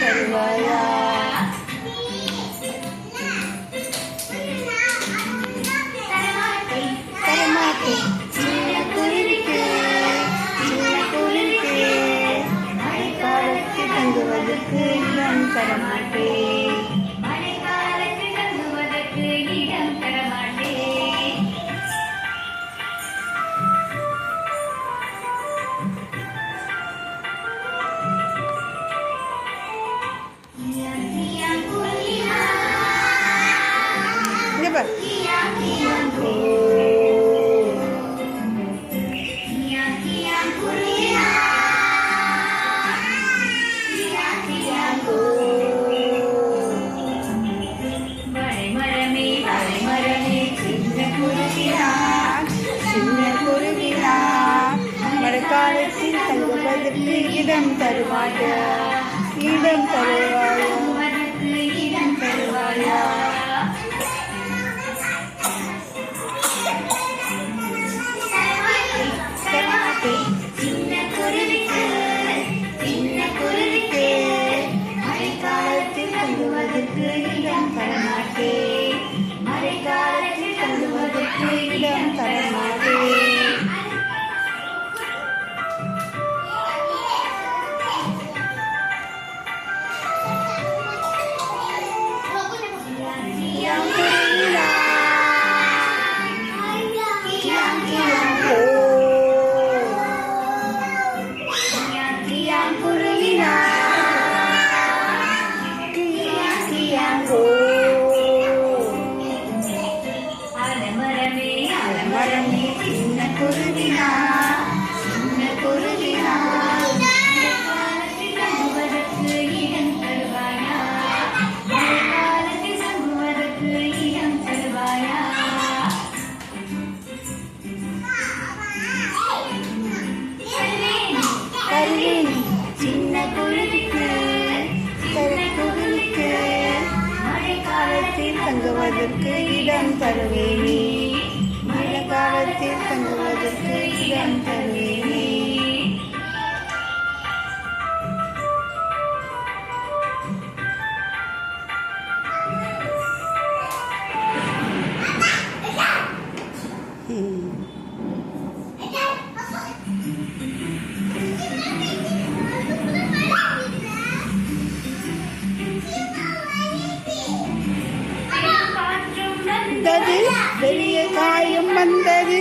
Thank you. Vai! മഴക്കാലത്തിൽ തങ്കപ്പതിർത്തി ഇടം തരുമാറ്റ ഇടം തരുമാറ്റ காலத்தில் தங்குவதற்கு இடம் தருவேனே. மழை காலத்தில் தங்குவதற்கு இடம் தருவேனே. வந்தது பெரிய காயம் வந்தது.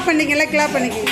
கிளாப் பண்ணிக்கல கிளாப் பண்ணிக்கங்க